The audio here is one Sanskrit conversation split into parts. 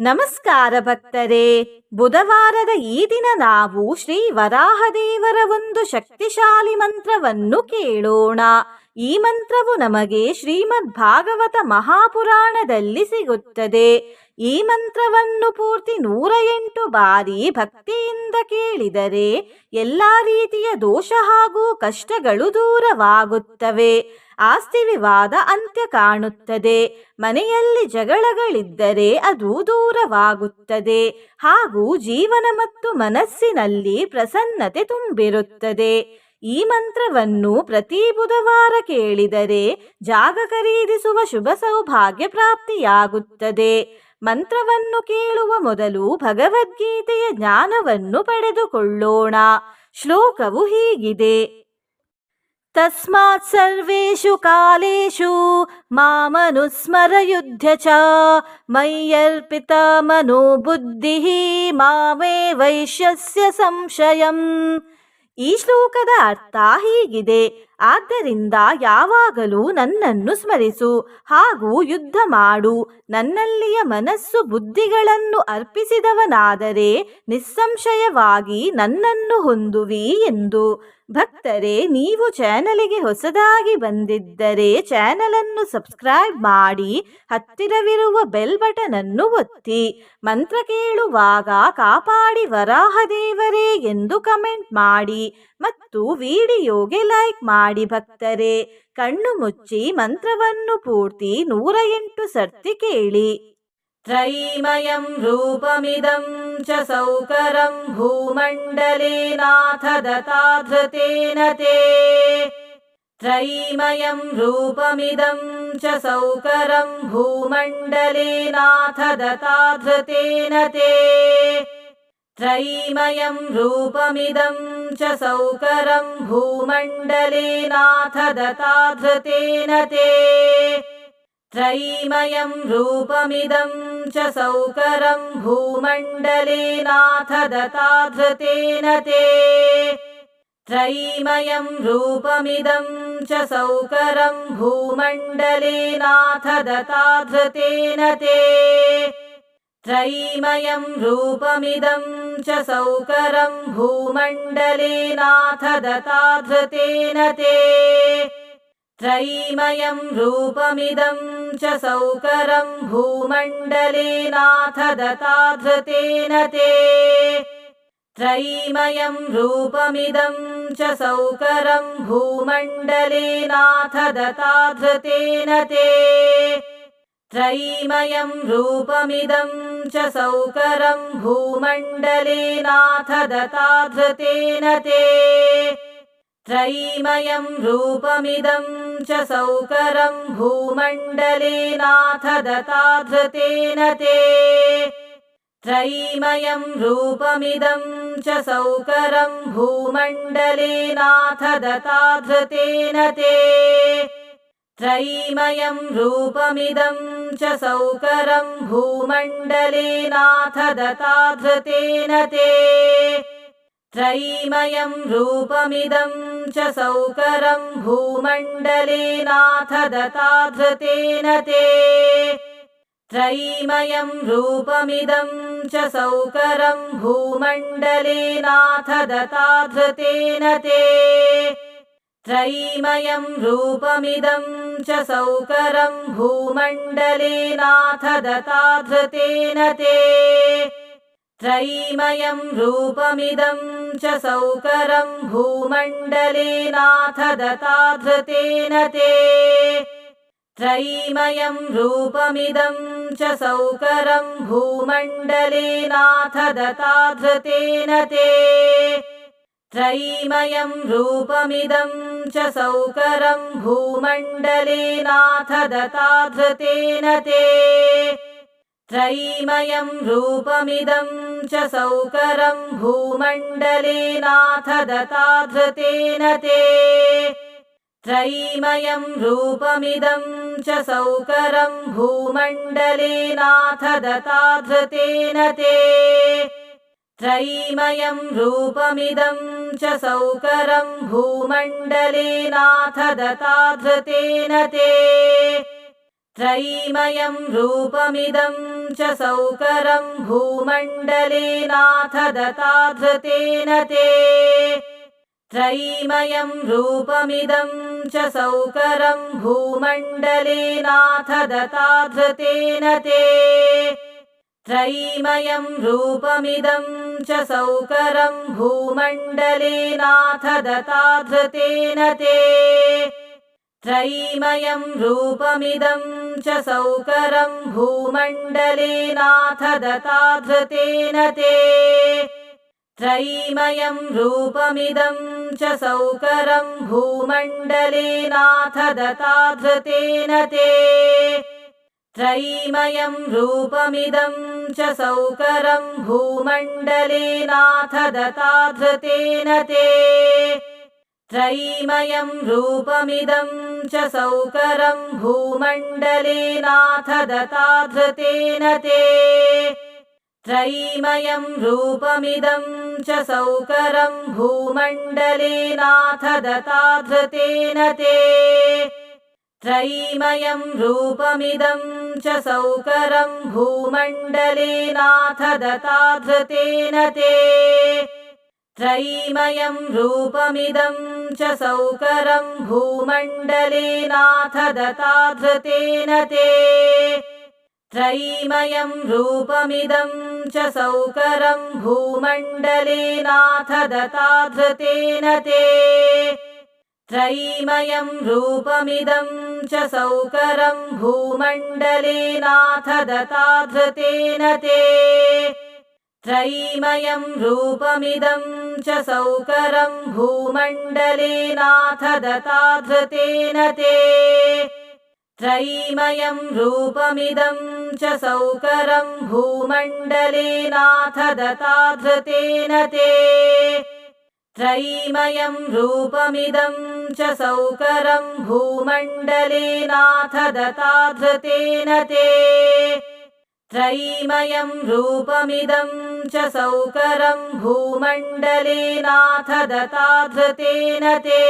ನಮಸ್ಕಾರ ಭಕ್ತರೇ. ಬುಧವಾರದ ಈ ದಿನ ನಾವು ಶ್ರೀ ವರಾಹದೇವರ ಒಂದು ಶಕ್ತಿಶಾಲಿ ಮಂತ್ರವನ್ನು ಕೇಳೋಣ. ಈ ಮಂತ್ರವು ನಮಗೆ ಶ್ರೀಮದ್ ಭಾಗವತ ಮಹಾಪುರಾಣದಲ್ಲಿ ಸಿಗುತ್ತದೆ. ಈ ಮಂತ್ರವನ್ನು ಪೂರ್ತಿ ನೂರ ಎಂಟು ಬಾರಿ ಭಕ್ತಿಯಿಂದ ಕೇಳಿದರೆ ಎಲ್ಲ ರೀತಿಯ ದೋಷ ಹಾಗೂ ಕಷ್ಟಗಳು ದೂರವಾಗುತ್ತವೆ. ಆಸ್ತಿ ವಿವಾದ ಅಂತ್ಯ ಕಾಣುತ್ತದೆ. ಮನೆಯಲ್ಲಿ ಜಗಳಗಳಿದ್ದರೆ ಅದು ದೂರವಾಗುತ್ತದೆ. ಹಾಗೂ ಜೀವನ ಮತ್ತು ಮನಸ್ಸಿನಲ್ಲಿ ಪ್ರಸನ್ನತೆ ತುಂಬಿರುತ್ತದೆ. ಈ ಮಂತ್ರವನ್ನು ಪ್ರತಿ ಬುಧವಾರ ಕೇಳಿದರೆ ಜಾಗ ಖರೀದಿಸುವ ಶುಭ ಸೌಭಾಗ್ಯ ಪ್ರಾಪ್ತಿಯಾಗುತ್ತದೆ. ಮಂತ್ರವನ್ನು ಕೇಳುವ ಮೊದಲು ಭಗವದ್ಗೀತೆಯ ಜ್ಞಾನವನ್ನು ಪಡೆದುಕೊಳ್ಳೋಣ. ಶ್ಲೋಕವು ಹೀಗಿದೆ. ತಸ್ಮಾತ್ ಸರ್ವೇಷು ಕಾಲೇಷು ಮಾಮನುಸ್ಮರಯುಧ್ಯ ಚ ಮಯ್ಯರ್ಪಿತ ಮನೋಬುದ್ಧಿ ಮಾವೇ ವೈಶ್ಯಸ್ಯ ಸಂಶಯಂ. ಈ ಶ್ಲೋಕದ ಅರ್ಥ ಹೀಗಿದೆ. ಆದ್ದರಿಂದ ಯಾವಾಗಲೂ ನನ್ನನ್ನು ಸ್ಮರಿಸು, ಹಾಗೂ ಯುದ್ಧ ಮಾಡು. ನನ್ನಲ್ಲಿಯ ಮನಸ್ಸು ಬುದ್ಧಿಗಳನ್ನು ಅರ್ಪಿಸಿದವನಾದರೆ ನಿಸ್ಸಂಶಯವಾಗಿ ನನ್ನನ್ನು ಹೊಂದುವಿ ಎಂದು. ಭಕ್ತರೇ, ನೀವು ಚಾನಲಿಗೆ ಹೊಸದಾಗಿ ಬಂದಿದ್ದರೆ ಚಾನಲನ್ನು ಸಬ್ಸ್ಕ್ರೈಬ್ ಮಾಡಿ, ಹತ್ತಿರವಿರುವ ಬೆಲ್ ಬಟನ್ ಅನ್ನು ಒತ್ತಿ, ಮಂತ್ರ ಕೇಳುವಾಗ ಕಾಪಾಡಿ ವರಾಹದೇವರೇ ಎಂದು ಕಮೆಂಟ್ ಮಾಡಿ ಮತ್ತು ವಿಡಿಯೋಗೆ ಲೈಕ್ ಮಾಡಿ ಭಕ್ತರೇ, ಕಣ್ಣು ಮುಚ್ಚಿ ಮಂತ್ರವನ್ನು ಪೂರ್ತಿ ನೂರ ಎಂಟು ಸರ್ತಿ ಕೇಳಿ. त्रयीमयं रूपमिदं च सौकरं भूमण्डले नाथ दताधृतेन ते। त्रयीमयं रूपमिदं च सौकरं भूमण्डले नाथ दताधृतेन ते। त्रयीमयं रूपमिदं च सौकरं भूमण्डले नाथ दताधृतेन ते। त्रयीमयं रूपमिदं च सौकरं भूमण्डले नाथ दताधृतेन ते। त्रयीमयं रूपमिदं च सौकरं भूमण्डले नाथ दताधृतेन ते। त्रयीमयं रूपमिदं च सौकरं भूमण्डले नाथ दताधृतेन ते। त्रयीमयं रूपमिदं च सौकरं भूमण्डले नाथ दताधृतेन ते। त्रयीमयं रूपमिदं च सौकरं भूमण्डले नाथ दताधृतेन ते। त्रयीमयं रूपमिदं च सौकरं भूमण्डले नाथ दताधृतेन ते। त्रयीमयं रूपमिदं च सौकरं भूमण्डले नाथ दताधृतेन ते। त्रयीमयं रूपमिदं च सौकरं भूमण्डले नाथ दताधृतेन ते। त्रयीमयं रूपमिदं च सौकरं भूमण्डले नाथ दताधृतेन ते। त्रयीमयं रूपमिदं च सौकरं भूमण्डले नाथ दताधृतेन ते। त्रयीमयं रूपमिदं च सौकरं भूमण्डले नाथ दताधृतेन ते। त्रयीमयं रूपमिदं च सौकरं भूमण्डले नाथ दताधृतेन ते त्रयीमयं रूपमिदं च सौकरं भूमण्डले नाथ दताधृतेन ते। त्रयीमयं रूपमिदं च सौकरं त्रयीमयं रूपमिदं च सौकरं भूमण्डले नाथ दताधृतेन ते। त्रयीमयं रूपमिदं च सौकरं भूमण्डले नाथ दताधृतेन ते। त्रयीमयं रूपमिदं च सौकरं भूमण्डले नाथ दताधृतेन ते। त्रयीमयं रूपमिदं च सौकरं भूमण्डले नाथ दताधृतेन ते। त्रयीमयं रूपमिदं च सौकरं भूमण्डलेनाथ दताधृतेन ते। त्रयीमयं रूपमिदं च सौकरं भूमण्डलेनाथ दताधृतेन ते। त्रयीमयं रूपमिदं च सौकरं भूमण्डलेनाथ दताधृतेन ते। त्रयीमयं रूपमिदं च सौकरं भूमण्डलेनाथ दताधृतेन ते। त्रयीमयं रूपमिदं च सौकरं भूमण्डलेनाथ दताधृतेन ते। त्रयीमयं रूपमिदं च सौकरं भूमण्डलेनाथ दताधृतेन ते। त्रयीमयं रूपमिदं च सौकरं भूमण्डलेनाथ दताधृतेन ते। त्रयीमयं रूपमिदं च सौकरं भूमण्डलेनाथ दताधृतेन ते। त्रयीमयं रूपमिदं च सौकरं भूमण्डलेनाथ दताधृतेन ते त्रयीमयं रूपमिदं च सौकरं भूमण्डलेनाथ दताधृतेन ते। त्रयीमयं रूपमिदं च सौकरं भूमण्डलेनाथ दताधृतेन ते। त्रयीमयं रूपमिदं च सौकरं भूमण्डलेनाथ दताधृतेन ते। त्रयीमयं रूपमिदं च सौकरं भूमण्डलेनाथ दताधृतेन ते। त्रयीमयं रूपमिदं च सौकरं भूमण्डलेनाथ दताधृतेन ते। त्रयीमयं रूपमिदं च सौकरं भूमण्डलेनाथ दताधृतेन ते। त्रयीमयं रूपमिदं च सौकरं भूमण्डलेनाथ दताधृतेन ते।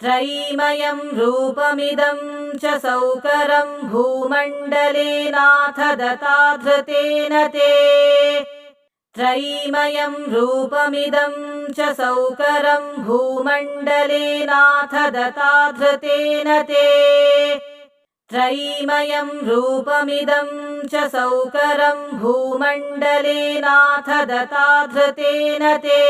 त्रयीमयं रूपमिदं च सौकरं भूमण्डलेनाथ दताधृतेन ते। त्रयीमयं रूपमिदं च सौकरं भूमण्डलेनाथ दताधृतेन ते। त्रयीमयं रूपमिदं च सौकरं भूमण्डलेनाथ दताधृतेन ते।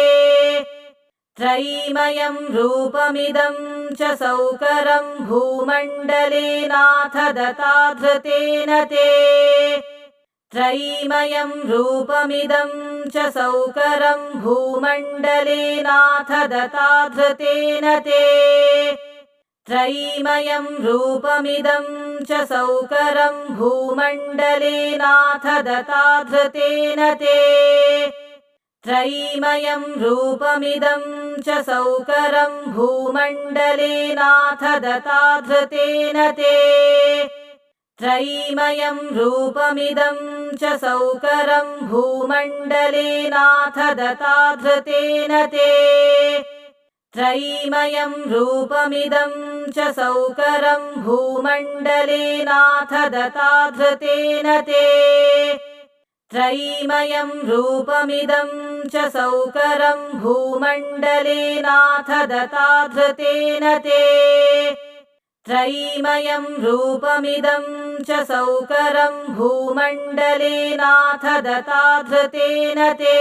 त्रयीमयं रूपमिदं च सौकरं भूमण्डलेनाथ दताधृतेन ते। त्रयीमयं रूपमिदं च सौकरं भूमण्डलेनाथ दताधृतेन ते। त्रयीमयं रूपमिदं च सौकरं भूमण्डलेनाथ दताधृतेन ते। त्रयीमयं रूपमिदं च सौकरं भूमण्डलेनाथ दताधृतेन ते। त्रयीमयं रूपमिदं च सौकरं भूमण्डलेनाथ दताधृतेन ते त्रयीमयं रूपमिदं च सौकरं भूमण्डलेनाथ दताधृतेन ते। त्रयीमयं रूपमिदं च सौकरं भूमण्डलेनाथ दताधृतेन ते। त्रयीमयं रूपमिदं च सौकरं भूमण्डलेनाथ दताधृतेन ते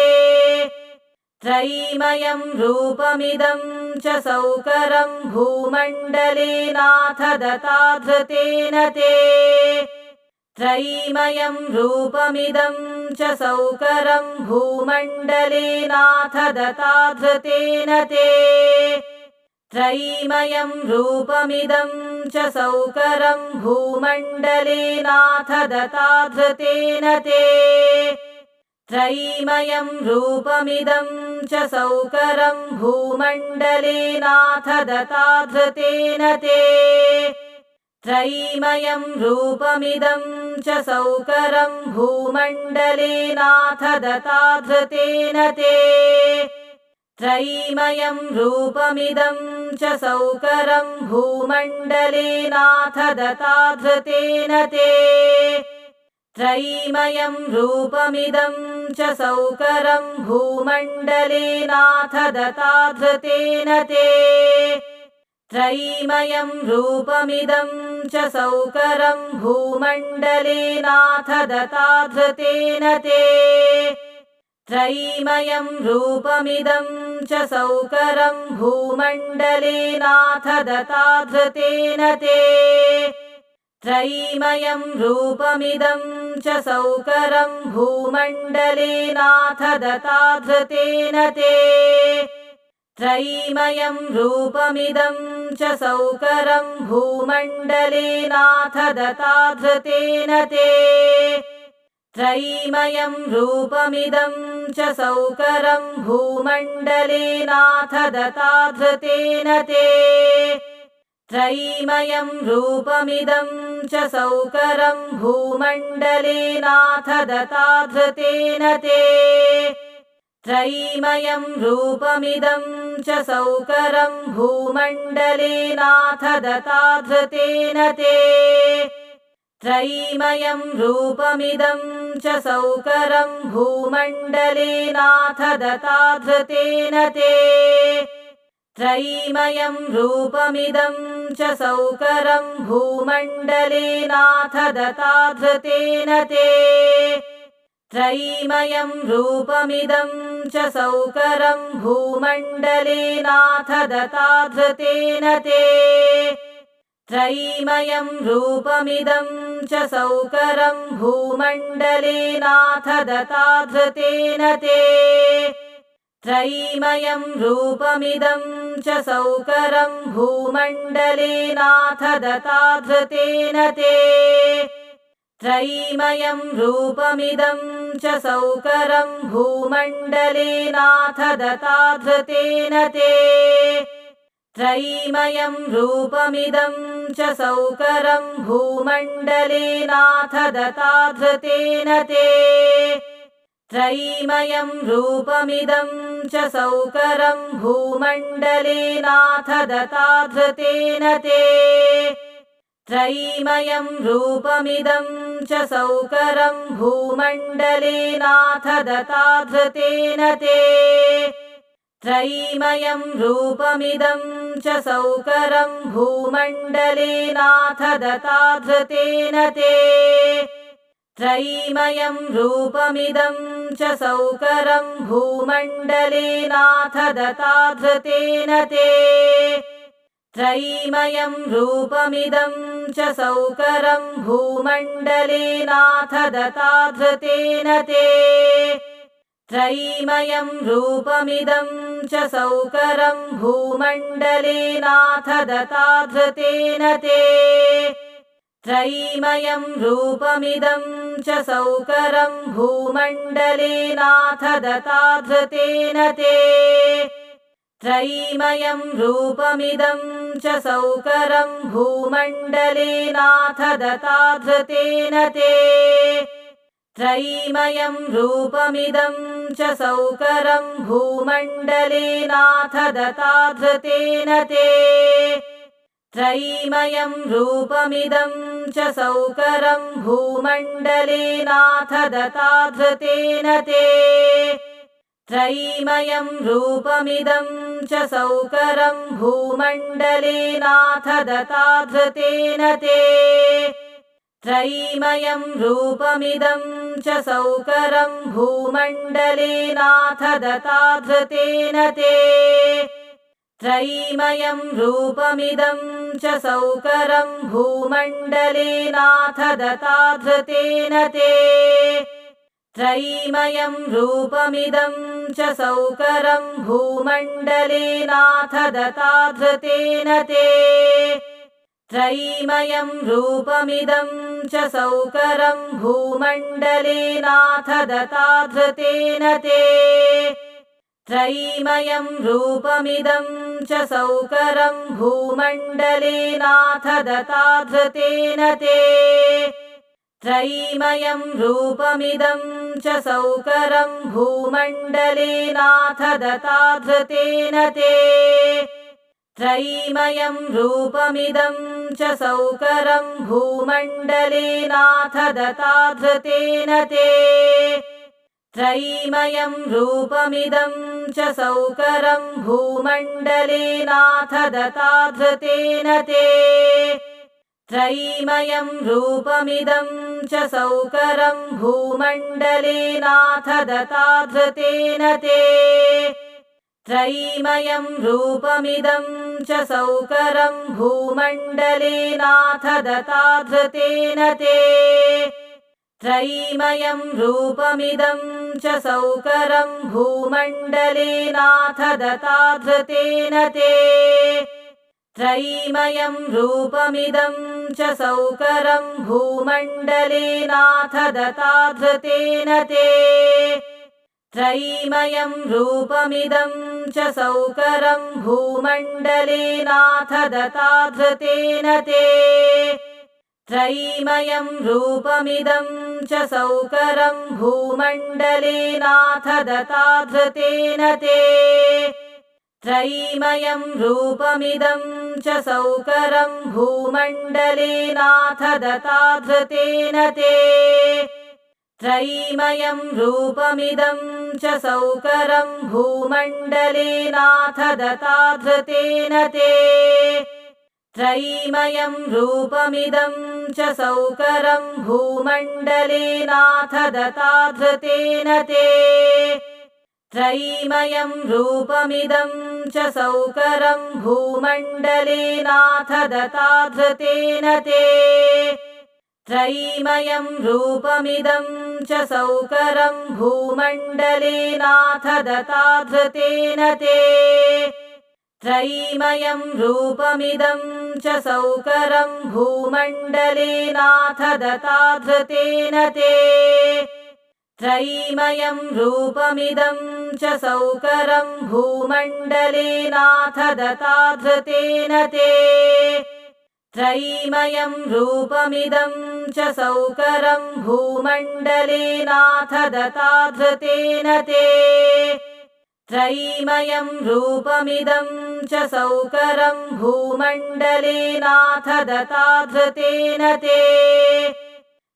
त्रयीमयं रूपमिदं च सौकरं भूमण्डलेनाथ दताधृतेन ते। त्रयीमयं रूपमिदं च सौकरं भूमण्डलेनाथ दताधृतेन ते। त्रयीमयं रूपमिदं च सौकरं भूमण्डलेनाथ दताधृतेन ते। त्रयीमयं रूपमिदं च सौकरं भूमण्डलेनाथ दताधृतेन ते। त्रयीमयं रूपमिदं च सौकरं भूमण्डलेनाथ दताधृतेन ते। त्रयीमयं रूपमिदं च सौकरं भूमण्डलेनाथ दताधृतेन ते। त्रयीमयम् रूपमिदम् च सौकरम् भूमण्डलेनाथ दताधृतेन ते। त्रयीमयम् रूपमिदम् च सौकरम् भूमण्डलेनाथ दताधृतेन ते। त्रयीमयम् रूपमिदम् च सौकरम् भूमण्डलेनाथ दताधृतेन ते। त्रयीमयम् रूपमिदम् च सौकरम् भूमण्डलेनाथ दताधृतेन ते। त्रयीमयम् रूपमिदम् च सौकरम् भूमण्डलेनाथ दताधृतेन ते। त्रयीमयम् रूपमिदम् च सौकरम् भूमण्डलेनाथ दताधृतेन ते। त्रयीमयम् रूपमिदम् च सौकरम् भूमण्डलेनाथ दताधृतेन ते। त्रयीमयम् रूपमिदम् च सौकरम् भूमण्डलेनाथ दताधृतेन ते। त्रयीमयम् रूपमिदम् च सौकरम् भूमण्डलेनाथ दताधृतेन ते। त्रयीमयम् रूपमिदम् च सौकरम् भूमण्डलेनाथ दताधृतेन ते। त्रयीमयम् रूपमिदम् च सौकरम् भूमण्डलेनाथ दताधृतेन ते। त्रयीमयम् रूपमिदम् च सौकरम् भूमण्डलेनाथ दताधृतेन ते। त्रयीमयम् रूपमिदम् च सौकरम् भूमण्डलेनाथ दताधृतेन ते। त्रयीमयम् रूपमिदम् च सौकरम् भूमण्डलेनाथ दताधृतेन ते। त्रयीमयम् रूपमिदम् च सौकरम् भूमण्डलेनाथ दताधृतेन ते। त्रयीमयम् रूपमिदम् च सौकरम् भूमण्डलेनाथ दताधृतेन ते। त्रयीमयम् रूपमिदम् च सौकरम् भूमण्डलेनाथ दताधृतेन ते। त्रयीमयम् रूपमिदम् च सौकरम् भूमण्डलेनाथ दताधृतेन ते। त्रयीमयम् रूपमिदम् च सौकरम् भूमण्डलेनाथ दताधृतेन ते। त्रयीमयम् रूपमिदम् च सौकरम् भूमण्डलेनाथ दताधृतेन ते। त्रयीमयम् रूपमिदम् च सौकरम् भूमण्डलेनाथ दताधृतेन ते। त्रयीमयम् रूपमिदम् च सौकरम् भूमण्डलेनाथ दताधृतेन ते। त्रयीमयम् रूपमिदम् च सौकरम् भूमण्डलेनाथ दताधृतेन ते। त्रयीमयम् रूपमिदम् च सौकरम् भूमण्डलेनाथ दताधृतेन ते। त्रयीमयम् रूपमिदम् च सौकरम् भूमण्डलेनाथ दताधृतेन ते। त्रयीमयम् रूपमिदम् च सौकरम् भूमण्डलेनाथ दताधृतेन ते। त्रयीमयम् रूपमिदम् च सौकरम् भूमण्डलेनाथ दताधृतेन ते। त्रयीमयम् रूपमिदम् च सौकरम् भूमण्डलेनाथ दताधृतेन ते। त्रयीमयम् रूपमिदम् च सौकरम् भूमण्डलेनाथ दताधृतेन ते। त्रयीमयम् रूपमिदम् च सौकरम् भूमण्डलेनाथ दताधृतेन ते। त्रयीमयम् रूपमिदम् च सौकरम् भूमण्डलेनाथ दताधृतेन ते। त्रयीमयम् रूपमिदम् च सौकरम् भूमण्डलेनाथ दताधृतेन ते। त्रयीमयम् रूपमिदम् च सौकरं भूमण्डलेनाथ दताधृतेन ते। त्रयीमयं रूपमिदं च सौकरं भूमण्डलेनाथ दताधृतेन ते। त्रयीमयं रूपमिदं च सौकरं भूमण्डलेनाथ दताधृतेन ते। त्रयीमयं रूपमिदं च सौकरं भूमण्डलेनाथ दताधृतेन ते। त्रयीमयं रूपमिदं च सौकरं भूमण्डलेनाथ दताधृतेन ते। त्रयीमयं रूपमिदं च सौकरं भूमण्डलेनाथ दताधृतेन ते। त्रयीमयं रूपमिदं च सौकरं भूमण्डलेनाथ दताधृतेन ते। त्रयीमयं रूपमिदं च सौकरं भूमण्डलेनाथ दताधृतेन ते। त्रयीमयं रूपमिदं च सौकरं भूमण्डलेनाथ दताधृतेन ते। त्रयीमयं रूपमिदं च सौकरं भूमण्डलेनाथ दताधृतेन ते। त्रयीमयं रूपमिदं भूमण्डलेनाथ दताधृतेन ते। त्रयीमयं रूपमिदं च सौकरं भूमण्डलेनाथ दताधृतेन ते। त्रयीमयं रूपमिदं च सौकरं भूमण्डलेनाथ दताधृतेन ते। त्रयीमयं रूपमिदं च सौकरं भूमण्डलेनाथ दताधृतेन ते। त्रयीमयं रूपमिदं च सौकरं भूमण्डलेनाथ दताधृतेन ते। त्रयीमयं रूपमिदं च सौकरं भूमण्डलेनाथ दताधृतेन ते। त्रयीमयं रूपमिदं च सौकरं भूमण्डलेनाथ दताधृतेन ते।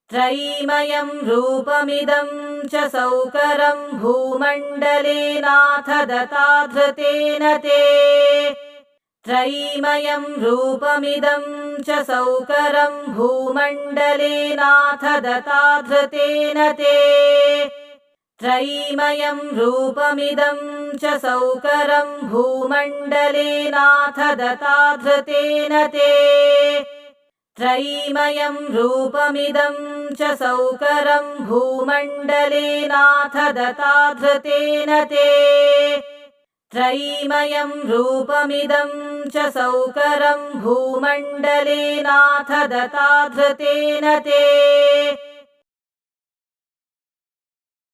त्रयीमयं रूपमिदं च सौकरं भूमण्डलेनाथ दताधृतेन ते। त्रयीमयं रूपमिदं च सौकरं भूमण्डलेनाथ दताधृतेन ते। त्रयीमयं रूपमिदं च सौकरं भूमण्डलेनाथ दताधृतेन ते। त्रयीमयं रूपमिदं च सौकरं भूमण्डलेनाथ दताधृतेन ते। त्रयीमयं रूपमिदं च सौकरं भूमण्डलेनाथ दताधृतेन ते